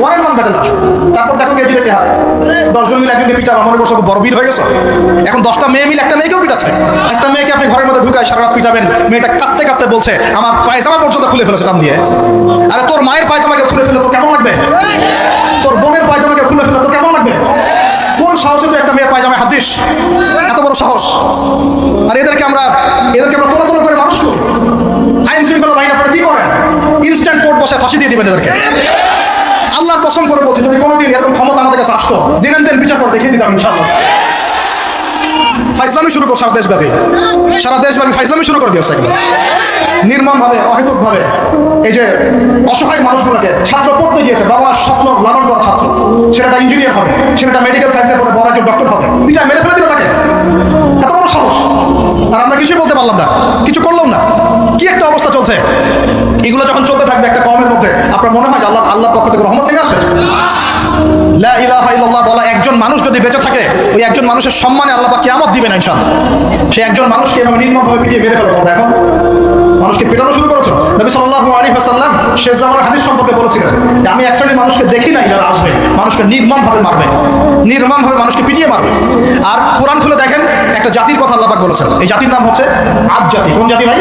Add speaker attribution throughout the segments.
Speaker 1: ওয়ারের মান না। তারপর দেখো কে জিরে হারে দশজন মিলে একজনকে মনে করছ খুব বড় বীর হয়ে গেছো। এখন দশটা মেয়ে মিলে একটা মেয়েকেও পিটাচ্ছে। একটা মেয়েকে আপনি ঘরের মধ্যে ঢুকায় সারা রাত পিটাবেন। মেয়েটা কাঁদতে কাঁদতে বলছে, আমার পায়জামা পর্যন্ত খুলে ফেলেছে টান দিয়ে। আরে তোর মায়ের পায়জামাকে খুলে ফেলে তোর কেমন লাগবে? তোর বোনের পায়জামাকে খুলে ফেলে তোর কেমন লাগবে? কোন সাহসে তুই একটা মেয়ের পায়জামায় হাত দিস? এত বড় সাহস। আর এদেরকে আমরা এদেরকে আমরা তোলা তোলা করে মানুষ করি। আইন শৃঙ্খলা বাহিনী আপনারা কি করেন? ইনস্ট্যান্ট বসে ফাঁসি দিয়ে দিবেন এদেরকে। আল্লাহর কসম করে বলছি যদি কোনোদিন এরকম ক্ষমতা আমাদের কাছে আসতো দিনের দিন বিচার করে দেখিয়ে দিতাম ইনশাআল্লাহ। ফাইসলামি শুরু কর সারা দেশব্যাপী। সারা দেশব্যাপী ফাইসলামি শুরু করে দিয়েছে একদম নির্মমভাবে, অহেতুকভাবে এই যে অসহায় মানুষগুলোকে ছাত্র পড়তে গিয়েছে বাবার স্বপ্ন লালন করা ছাত্র। ছেলেটা ইঞ্জিনিয়ার হবে, ছেলেটা মেডিকেল সায়েন্সের পরে বড় একজন ডক্টর হবে। পিঠা মেরে ফেলে দিল তাকে। এত বড় সাহস। আর আমরা কিছুই বলতে পারলাম না, কিছু করলাম না। কি একটা অবস্থা চলছে? এগুলো যখন চলতে থাকবে একটা কমের মধ্যে, আপনার মনে হয় আল্লাহ আল্লাহ পক্ষ থেকে রহমত নেমে আসবে? বলা একজন মানুষ যদি বেঁচে থাকে, ওই একজন মানুষের সম্মানে আল্লাহ কিয়ামত দিবেন ইনশাল্লাহ সে একজন মানুষকে এভাবে নির্মমভাবে পিটিয়ে বেড়ে ফেলো তোমরা এখন মানুষকে পেটানো শুরু করেছ? নবী সাল্লাল্লাহু আলাইহি ওয়াসাল্লাম শেষ জামানার হাদিস সম্পর্কে বলেছিলেন যে আমি এক শ্রেণির মানুষকে দেখি নাই, যারা আসবে। মানুষকে নির্মমভাবে মারবে। নির্মমভাবে মানুষকে পিটিয়ে মারবে। আর কোরআন খুলে দেখেন, একটা জাতির কথা আল্লাপাক বলেছেন। এই জাতির নাম হচ্ছে আদ জাতি। কোন জাতি ভাই?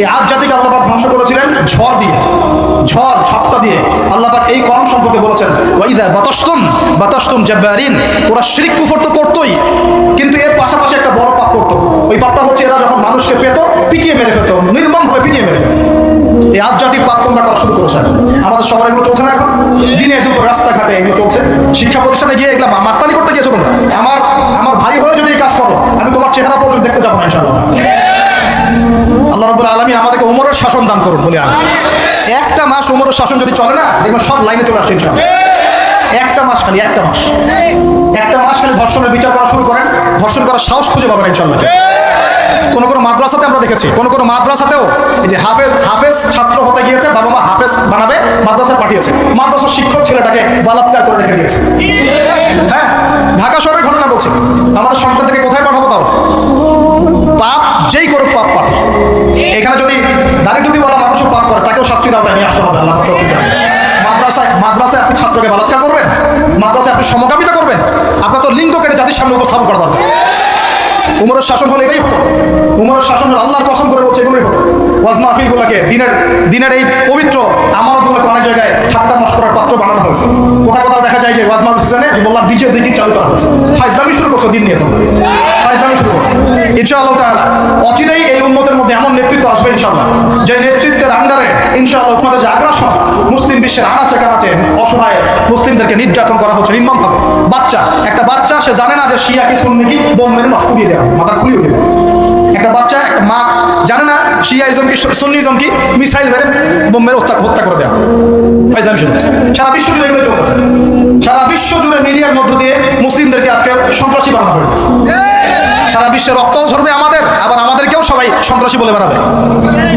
Speaker 1: এই আদ জাতিকে আল্লাপাক ধ্বংস করেছিলেন ঝড় দিয়ে। ঝড় ঝাপটা দিয়ে। আল্লাপাক এই কম সম্পর্কে বলেছেন ওয়াইদা বাতাসতুম বাতাসতুম ওরা শিরিক কুফর তো করতোই, কিন্তু এর পাশাপাশি একটা বড় পাপ করতো। ওই পাপটা হচ্ছে এরা যখন মানুষকে পেত, পিটিয়ে মেরে ফেলতো। নির্মমভাবে পিটিয়ে মেরে এই জাতির পাপ করা শুরু করেছে। আমাদের শহরে এগুলো চলছে না এখন। দিনে দুপুর রাস্তাঘাটে এগুলো চলছে। শিক্ষা প্রতিষ্ঠানে গিয়ে এগুলো মাস্তানি করতে গিয়েছো তোমরা? আমার আমার ভাই হয়ে যদি এই কাজ করো, আমি তোমার চেহারা পর্যন্ত দেখতে যাব না, ইনশাআল্লাহ। আল্লাহ রবুল আলমী আমাদেরকে উমরের শাসন দান করুন, বলে আমি একটা মাস উমরের শাসন যদি চলে না, দেখবেন সব লাইনে চলে আসছে, ইনশাআল্লাহ। একটা মাস খালি, একটা মাস। একটা মাস খালি ধর্ষণের বিচার করা শুরু করেন। ধর্ষণ করার সাহস খুঁজে পাবেন ইনশাল্লাহ কোন কোন মাদ্রাসাতে আমরা দেখেছি, কোন কোন মাদ্রাসাতেও এই যে হাফেজ হাফেজ ছাত্র হতে গিয়েছে, বাবা মা হাফেজ বানাবে মাদ্রাসা পাঠিয়েছে। মাদ্রাসার শিক্ষক ছেলেটাকে বলাৎকার করে রেখে দিয়েছে। হ্যাঁ ঢাকা শহরের ঘটনা বলছি। আমাদের সন্তানটাকে কোথায় পাঠাবো তাও? পাপ যেই করুক, পাপ পাপ এখানে যদি টুপি বলা মানুষও পাপ করে, তাকেও শাস্তির আওতায় নিয়ে আসতে হবে, আল্লাহ মাদ্রাসায় মাদ্রাসায় আপনি ছাত্রকে বলাৎকার করবেন? মাদ্রাসায় আপনি সমকামিতা করবেন? আপনার তো লিঙ্গ কেটে জাতির সামনে উপস্থাপন করা দরকার। উমরের শাসন হলে এটাই হতো। উমরের শাসন হলে আল্লাহর কসম করে বলছে, এগুলোই হতো। ওয়াজ মাহফিলগুলোকে দিনের দিনের এই পবিত্র আমানতগুলোকে অনেক জায়গায় ঠাট্টা মস্করার পাত্র বানানো হয়েছে। কোথাও দেখা যায় যে ওয়াজ মাহফিলে বললাম, ডিজে জিকির চালু করা হয়েছে ফাইজলামি শুরু করছ দিন নিয়ে তোমরা ফাইজলামি শুরু করছ। ইনশাআল্লাহ তাআলা, অচিরেই এই উম্মতের মধ্যে এমন নেতৃত্ব আসবে ইনশাআল্লাহ, যে নেতৃত্বের আন্ডারে ইনশাআল্লাহ তোমাদের যে আগ্রাসন, মুসলিম বিশ্বের আনাচে কানাচে অসহায় মুসলিমদেরকে নির্যাতন করা হচ্ছে নির্মমভাবে বাচ্চা, একটা বাচ্চা, সে জানে না যে শিয়া কি সুন্নি কি, বোম মেরে নষ্ট দিয়ে দেওয়া মাথা খুলিয়ে দেবে একটা বাচ্চা, একটা মা, জানে না শিয়াইজম কি সুন্নিজম কি, মিসাইল মেরে বোম মেরে হত্যা হত্যা করে দেওয়া ফাইজাম করছে। সারা বিশ্ব জুড়ে এগুলো চলতেছে। সারা বিশ্ব জুড়ে মিডিয়ার মধ্য দিয়ে মুসলিমদেরকে আজকে সন্ত্রাসী বানানো হয়েছে। সারা বিশ্বে রক্ত ঝরবে আমাদের, আবার আমাদেরকেও সবাই সন্ত্রাসী বলে বেড়াবে।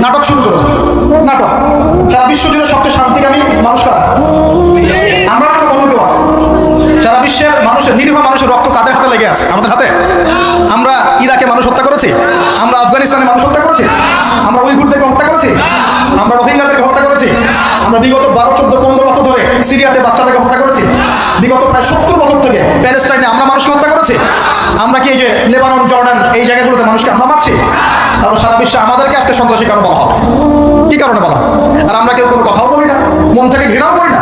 Speaker 1: নাটক শুরু করেছে। নাটক। সারা বিশ্ব জুড়ে সবচেয়ে শান্তিকামী মানুষ কারা? আমরা অন্য কেউ আছে? সারা বিশ্বের মানুষের, নিরীহ মানুষের রক্ত কাদের হাতে লেগে আছে? আমাদের হাতে? আমরা ইরাকে মানুষ হত্যা করেছি? আমরা আফগানিস্তানে মানুষ হত্যা করেছি? আমরা উইঘুরদেরকে হত্যা করেছি? আমরা রোহিঙ্গাদেরকে হত্যা করেছি? আমরা বিগত বারো, চোদ্দ সিরিয়াতে বাচ্চাদেরকে হত্যা করেছি। বিগত প্রায় সত্তর বছর থেকে প্যালেস্টাইনে আমরা মানুষকে হত্যা করেছি। আমরা কি এই যে লেবানন, জর্ডান এই জায়গাগুলোতে মানুষকে আমরা মারছি? তাহলে সারা বিশ্বে আমাদেরকে আজকে সন্ত্রাসী কারণ বলা হবে? কি কারণে বলা হবে? আর আমরা কেউ কোনো কথাও বলি না, মন থেকে ঘৃণাও করি না।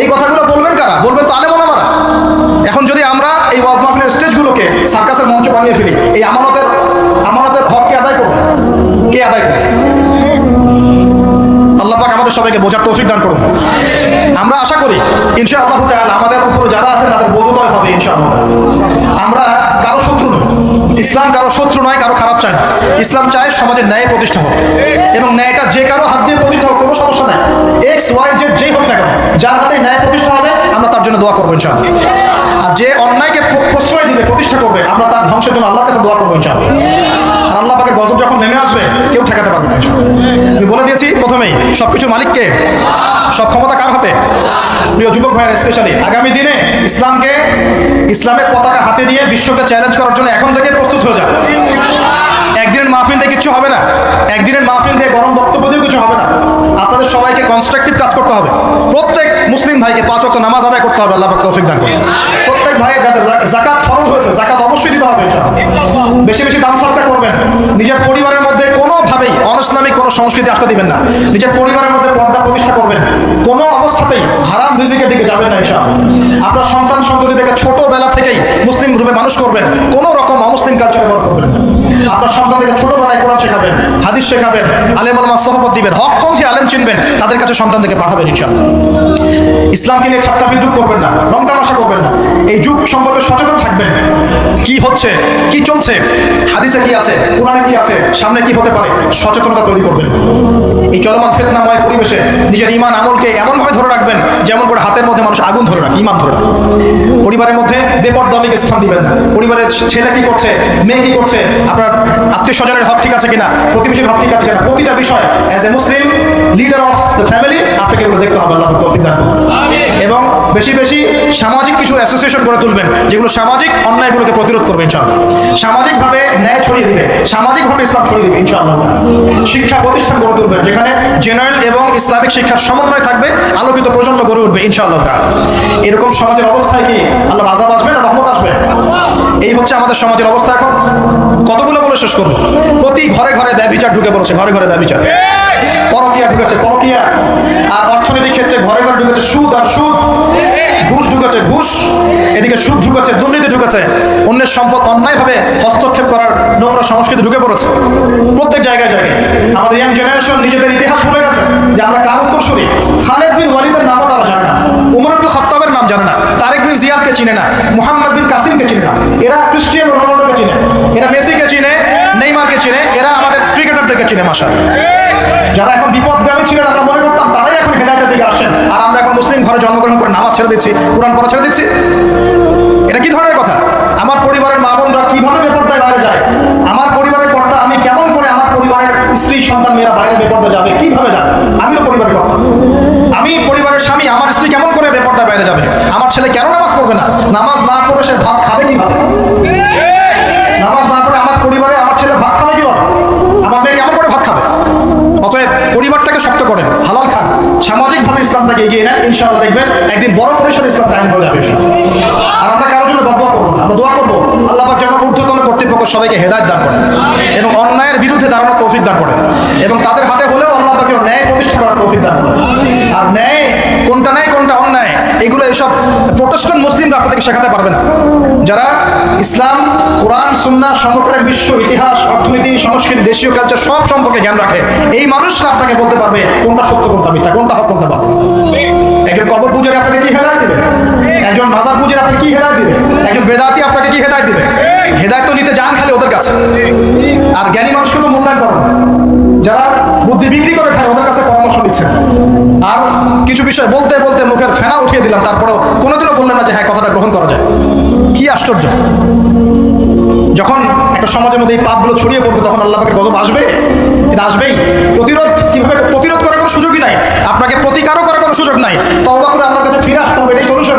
Speaker 1: এই কথাগুলো বলবেন কারা? বলবেন তো আলে মোলামারা এখন যদি আমরা এই ওয়াজ মাহফিলের স্টেজগুলোকে সার্কাসের মঞ্চ বানিয়ে ফেলি, এই আমানতের আমানতের হক কে আদায় করবে? কে আদায় করবে? আল্লাহ পাক আমাদের সবাইকে বোঝার তৌফিক দান করুন। আমরা আশা করি, ইনশাআল্লাহ তাআলা আমাদের উপরে যারা আছে তাদের বোধোদয় হবে ইনশাআল্লাহ। আমরা কারও শত্রু নই, ইসলাম কারও শত্রু নয়, কারও খারাপ চায় না। ইসলাম চায় সমাজের ন্যায় প্রতিষ্ঠা হোক। এবং ন্যায়টা যে কারও হাত দিয়ে প্রতিষ্ঠা হোক, কোনো সমস্যা নাই। এক্স ওয়াই জেড যেই হোক না কেন, যার হাতে ন্যায় প্রতিষ্ঠা হবে, আমরা তার জন্য দোয়া করব ইনশাআল্লাহ। আর যে অন্যায়কে প্রশ্রয় দিবে, প্রতিষ্ঠা করবে, আমরা তার ধ্বংসের জন্য আল্লাহর কাছে দোয়া করব ইনশাআল্লাহ। আল্লাহ গজব যখন নেমে আসবে, কেউ ঠেকাতে পারবে না আমি বলে দিয়েছি প্রথমেই, সবকিছু মালিককে, সব ক্ষমতা কার হাতে? প্রিয় যুবক ভাইয়ের স্পেশালি আগামী দিনে ইসলামকে, ইসলামের পতাকা হাতে নিয়ে বিশ্বকে চ্যালেঞ্জ করার জন্য এখন থেকে প্রস্তুত হয়ে যাবে। একদিনের মাহফিল দিয়ে কিছু হবে না, একদিনের মাহফিল দিয়ে গরম বক্তব্য দিয়ে কিছু হবে না। আপনাদের সবাইকে কনস্ট্রাকটিভ কাজ করতে হবে। প্রত্যেক মুসলিম ভাইকে পাঁচ অক্ট নামাজ আদায় করতে হবে, আল্লাহ তৌফিক দান করবে প্রত্যেক ভাইয়ের যাদের জাকাত ফরজ হয়েছে, জাকাত অবশ্যই দিতে হবে বেশি বেশি দান সরকার করবেন। নিজের পরিবারের মধ্যে কোনোভাবেই অনইসলামিক কোনো সংস্কৃতি আসতে দিবেন না। নিজের পরিবারের মধ্যে পর্দা প্রতিষ্ঠা করবেন। অবস্থাতেই হারাম রিজিকের দিকে যাবেন না আপনার সন্তান ছোটবেলা থেকেই মুসলিম মানুষ করবেন, কোনো রকম অমুসলিম করবেন আপনার ছোটবেলায় কোরআন শেখাবেন, হাদিস শেখাবেন, আলেম আলমা দিবেন আলেম চিনবেন, তাদের কাছে পাঠাবেন ইসলামকে নিয়ে বিদ্রুপ করবেন না করবেন না। এই যুগ সম্পর্কে সচেতন থাকবেন। কি হচ্ছে, কি চলছে, হাদিসে কি আছে, কোরআনে কি আছে, সামনে কি হতে পারে, সচেতনতা তৈরি করবেন। এই চলমান ফেতনাময় পরিবেশে নিজের ইমান আমলকে এমনভাবে ধরে রাখবেন যেমন করে হাতের মধ্যে মানুষ আগুন ধরে রাখে ইমান ধরে রাখে। পরিবারের মধ্যে বেপরদামিকে স্থান দিবেন না। পরিবারের ছেলে কি করছে মেয়ে কি করছে আপনার আত্মীয় স্বজনের হক ঠিক আছে কিনা প্রতিবেশীর হক ঠিক আছে কিনা প্রতিটা বিষয় as a Muslim leader of the family আপনাকে দেখতে হবে আল্লাহ তৌফিক দান এবং বেশি বেশি সামাজিক কিছু অ্যাসোসিয়েশন গড়ে তুলবেন, যেগুলো সামাজিক অন্যায়গুলোকে প্রতিরোধ করবে, ইনশাআল্লাহ। সামাজিকভাবে ন্যায় ছড়িয়ে দিবে, সামাজিকভাবে ইসলাম ছড়িয়ে দিবে, ইনশাআল্লাহ। শিক্ষা প্রতিষ্ঠান গড়ে তুলবেন, যেখানে জেনারেল এবং ইসলামিক শিক্ষার সমন্বয় থাকবে, আলোকিত প্রজন্ম গড়ে উঠবে, ইনশাআল্লাহ। এরকম সমাজের অবস্থায় কি আল্লাহ রাজা আসবে না রহমত আসবে? এই হচ্ছে আমাদের সমাজের অবস্থা এখন। কতগুলো বলে শেষ করব? প্রতি ঘরে ঘরে ব্যবিচার ঢুকে পড়েছে, ঘরে ঘরে ব্যবিচার। পরকিয়া ঢুকেছে, পরকিয়া। আর অর্থনৈতিক ক্ষেত্রে ঘরে ঘরে ঢুকেছে সুদ আর সুদ। ঢুকেছে ঘুষ, এদিকে সুদ ঢুকেছে দুর্নীতি ঢুকেছে অন্যের সম্পদ অন্যায়ভাবে হস্তক্ষেপ করার নোংরা সংস্কৃতি ঢুকে পড়েছে। প্রত্যেক জায়গায় জায়গায়। আমাদের ইয়াং জেনারেশন নিজেদের ইতিহাস ভুলে গেছে যে আমরা কার উত্তরসূরি? খালেদ বিন ওয়ালিদের নামও তারা জানে না। উমর আব্দুল খত্তাবের নাম জানে না। তারেক বিন জিয়াদকে চিনে না। মুহাম্মদ বিন কাসিমকে চিনে না। এরা ক্রিস্টিয়ানো রোনাল্ডোকে চিনে। এরা মেসিকে চিনে। নেইমারকে চিনে, এরা আমাদের ক্রিকেটারদেরকে চিনে মাসা যারা এখন বিপদগামী ছিলেন আমরা মনে করতাম তারাই এখন হেদায়তের দিকে আসছেন। আর আমরা এখন মুসলিম ঘরে জন্মগ্রহণ করে নামাজ ছেড়ে দিচ্ছি, কোরআন পড়া ছেড়ে দিচ্ছি। এটা কি ধরনের কথা? আমার পরিবারের মা বোনরা কীভাবে বেপরদায় বাইরে যায়? আমার পরিবারের কর্তা, আমি কেমন করে আমার পরিবারের স্ত্রী, সন্তান মেয়েরা বাইরে বেপরদা যাবে? কীভাবে যাবে? আমিও পরিবারের কর্তা। আমি পরিবারের স্বামী, আমার স্ত্রী কেমন করে বেপরদায় বাইরে যাবে? আমার ছেলে কেন নামাজ পড়বে না? নামাজ না পড়ে সে ভাত খাবে কীভাবে নামাজ না পড়ে আমার পরিবারে আমার ছেলে ভাত খাবে কীভাবে আমার মেয়ে কেমন করে ভাত খাবে অতএব পরিবারটাকে শক্ত করেন হালাল খান সামাজিকভাবে ইসলামটাকে এগিয়ে নেন, ইনশাআল্লাহ দেখবেন একদিন বড় পরিসরে ইসলাম কায়েম হয়ে যাবে আর আমরা কারোর জন্য বদয়া করব না, আমরা দোয়া করব। আল্লাহ যেন ঊর্ধ্বতন কর্তৃপক্ষ সবাইকে হেদায়ত দান করেন এবং অন্যায়ের বিরুদ্ধে দাঁড়ানোর তৌফিক দান করেন এবং তাদের হাতে হলেও আল্লাহ পাকে ন্যায় প্রতিষ্ঠা করার তৌফিক দান করেন। আর ন্যায় কোনটা ন্যায় কোনটা অন্যায়, এগুলো এইসব প্রোটেস্ট্যান্ট মুসলিমরা আপনাদেরকে শেখাতে পারবে না। যারা ইসলাম, কোরআন, সুন্নাহ সমগ্রের বিশ্ব ইতিহাস, অর্থনীতি, সংস্কৃতি, দেশীয় কালচার সব সম্পর্কে জ্ঞান রাখে, এই মানুষরা আপনাকে বলতে পারবে কোনটা সত্য, কোনটা মিথ্যা, কোনটা হক, কোনটা বাদ একজন কবর পূজারি আপনাকে কি হেদায় দিবে? একজন মাজার পূজারি আপনাকে কি হেদায় দিবে? একজন বেদাতি আপনাকে কি হেদায় দিবে? হেদায়ত তো নিতে যান খালি ওদের কাছে। আর জ্ঞানী মানুষকে তো মূল্যায়ন করেন না। যারা বুদ্ধি বিক্রি করে খায়, ওদের কাছে পরামর্শ নিচ্ছেন। আর কিছু বিষয় বলতে বলতে মুখের ফেনা উঠিয়ে দিলাম, তারপরেও কোনোদিনও বললেন না যে হ্যাঁ কথাটা গ্রহণ করা যায়। কি আশ্চর্য। যখন একটা সমাজের মধ্যে এই পাপগুলো ছড়িয়ে পড়বে, তখন আল্লাহ পাকের গজব আসবে, এটা আসবেই। প্রতিরোধ কীভাবে প্রতিরোধ করার কোনো সুযোগই নাই। আপনাকে প্রতিকারও করার কোনো সুযোগ নাই। তওবা করে আল্লাহর কাছে ফিরে আসতে হবে, এটাই সলিউশন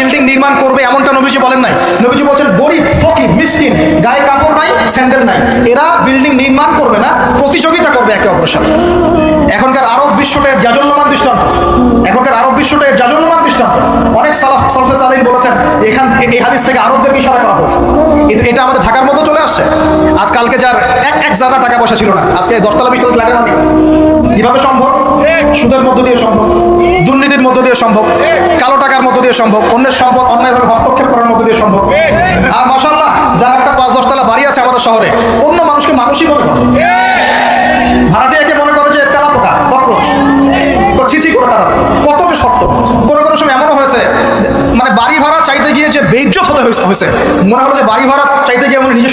Speaker 1: বিল্ডিং নির্মাণ করবে এমনটা নবীজি বলেন নাই। নবীজি বলছেন, গরিব, ফকির, মিসকিন, গায়ে কাপড় নাই, স্যান্ডেল নাই, এরা বিল্ডিং নির্মাণ করবে না, প্রতিযোগিতা করবে একে অপরের সাথে। এখনকার আরব বিশ্বটা এর জাজল্যমান দৃষ্টান্ত। এখনকার আরব বিশ্বটা এর জাজল্যমান দৃষ্টান্ত অনেক সালাফ সালিন বলেছেন, এখান, এই হাদিস থেকে ইশারা করা কিন্তু এটা আমাদের ঢাকার মতো চলে আসছে। আজকালকে যার এক এক জায়গা টাকা পয়সা ছিল না। আজকে দশতলা বিশতলা ফ্ল্যাটের সম্ভব? সুদের মধ্য দিয়ে সম্ভব। দুর্নীতির মধ্য দিয়ে সম্ভব। কালো টাকার মধ্য দিয়ে সম্ভব। অন্যের সম্পদ অন্যায়ভাবে হস্তক্ষেপ করার মধ্য দিয়ে সম্ভব। আর যার একটা পাঁচ, দশতলা বাড়ি আছে আমাদের শহরে, অন্য মানুষকে মানুষই মনে করে মনে করে যে তেলা পোকা ছিচি করে তাড়াচ্ছে কত যে শক্ত? কোনো কোনো সময় এমনও হয়েছে মানে বাড়ি ভাড়া চাইতে গিয়ে যে বেজ্জত হতে হয়েছে মনে হলো যে বাড়ি ভাড়া চাইতে গিয়ে মানে নিজের